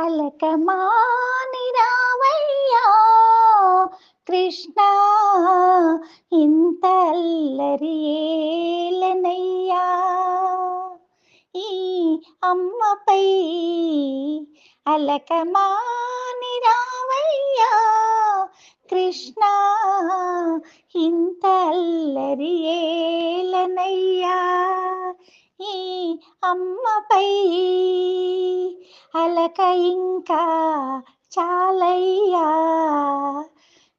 అలకమాని రావయ్యా కృష్ణ ఇంత అల్లరి ఏలనయ్యా. ఈ అమ్మపై అలకమాని రావయ్యా కృష్ణ ఇంత అల్లరి ఏలనయ్యా. ఈ అమ్మపై అలక ఇంకా చాలయ్యా.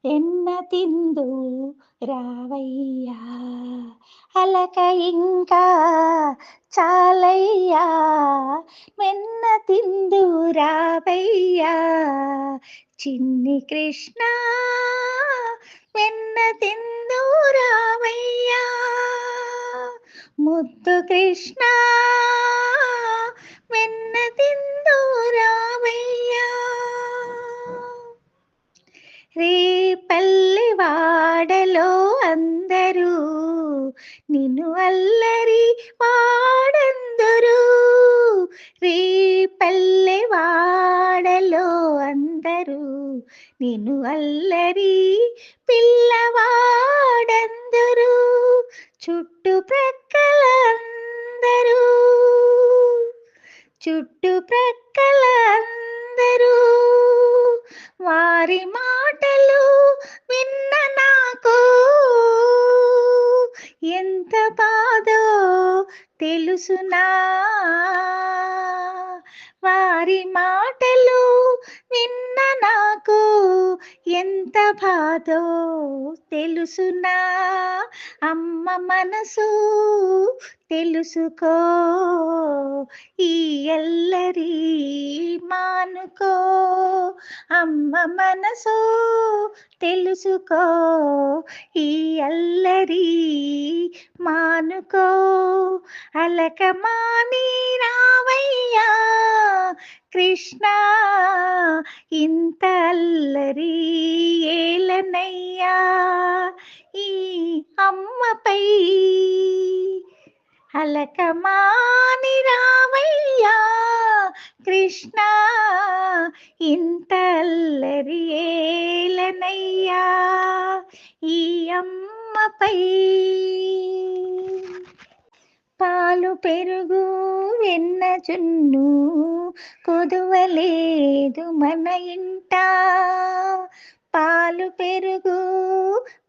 ఎన్న తిందు రావయ్యా. అలక ఇంకా చాలయ్యా. మెన్న తిందు రావయ్యా. చిన్ని కృష్ణ మెన్న తిందు రావయ్యా. ముద్దు కృష్ణ అందరూ నిన్ను అల్లరి పిల్లవాడందరూ చుట్టుప్రక్కలందరూ చుట్టుప్రక్కలందరూ వారి మాటలు విన్న నాకు ఎంత బాధో తెలుసునా. వారి మాటలు విన్న నాకు ఎంత బాధో తెలుసునా? అమ్మ మనసు తెలుసుకో. ఈ ఎల్లరి మానుకో. అమ్మ మనసు తెలుసుకో. ఈ అల్లరి మానుకో. అలకమాని రావయ్యా కృష్ణ ఇంత అల్లరి అమ్మపై అలకమాని రావయ్యా కృష్ణ ఇంతల్లరి ఏలనయ్యా ఈ అమ్మపై పాలు పెరుగు వెన్న చున్ను కొదువలేదు మన ఇంట. పాలు పెరుగు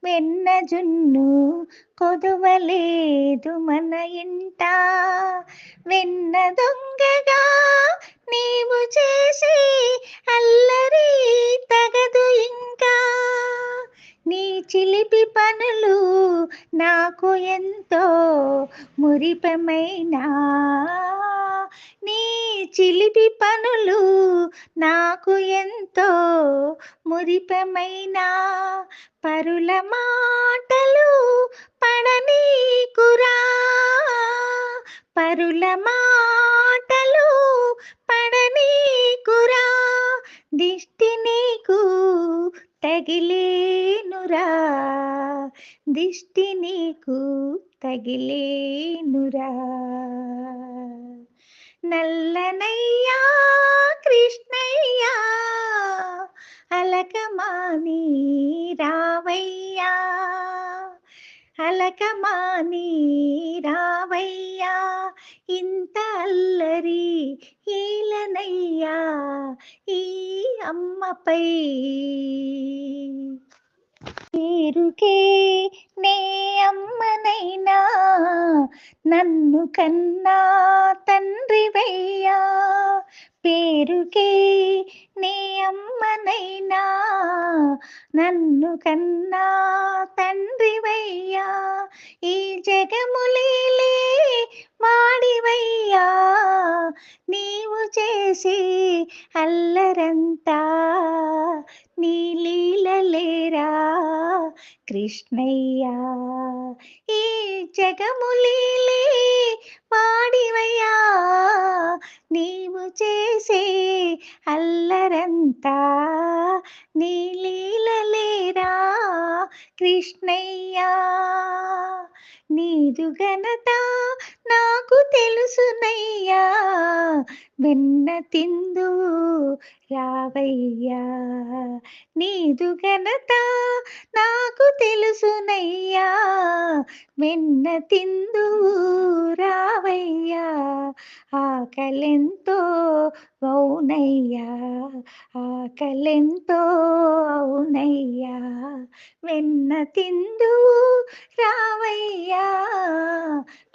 వెన్న జున్ను కొదువలేదు మన ఇంట. వెన్న దొంగగా నీవు చేసి అల్లరి తగదు ఇంకా. నీ చిలిపి పనులు నాకు ఎంతో మురిపమైనా. నీ చిలిపి పనులు నాకు ఎంతో మురిపమైనా. పరుల మాటలు పడనీకురా. పరుల మాటలు పడనీకురా. దిష్టి నీకు తగిలేనురా. దిష్టి నీకు తగిలేనురా. నల్లనయ్యా కృష్ణయ్యా అలకమాని రావయ్యా అలకమాని రావయ్యా ఇంత అల్లరి ఈలనయ్యా ఈ అమ్మపై. పేరుకే నే అమ్మనైనా నన్ను కన్నా తండ్రివయ్యా పేరుకే నే అమ్మనైనా నన్ను కన్నా తండ్రివయ్యా ఈ జగములే కృష్ణయ్యా ఈ జగములీలే వాడివయ్యా నీవు చేసే అల్లరంతా నీలీలలేరా కృష్ణయ్యా? నీదు ఘనత నాకు తెలుసునయ్యా వెన్న తిందు రావయ్యా నీదు ఘనత నాకు తెలుసునయ్యా వెన్న తిందు రావయ్యా ఆకలెంతో అవునయ్యా ఆకలెంతో అవునయ్యా వెన్న తిందు రావయ్యా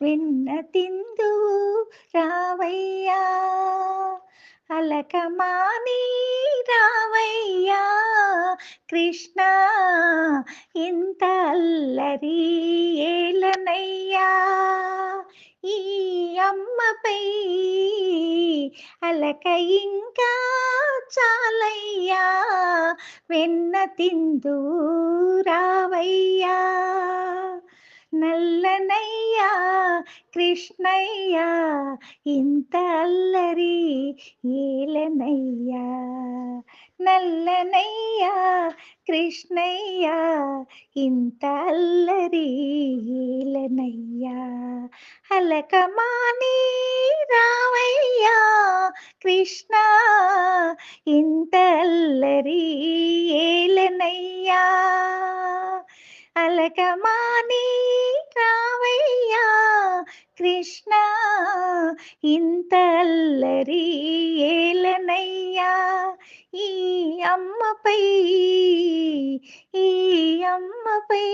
వెన్న తిందు రావయ్యా అలకమాని రావయ్యా? కృష్ణ ఇంత అల్లరి ఏలనయ్యా? ఈ అమ్మపై అలక ఇంకా చాలయ్యా? వెన్న తిందు రావ కృష్ణయ్యా ఇంత అల్లరి ఏలనయ్యా. నల్లనయ్యా కృష్ణయ్యా ఇంత అల్లరి ఏలనయ్యా. అలకమాని రావయ్యా కృష్ణ ఇంత అల్లరి ఏలనయ్యా. అలకమాని కృష్ణ ఇంతల్లరి ఏలనయ్యా ఈ అమ్మపై ఈ అమ్మపై.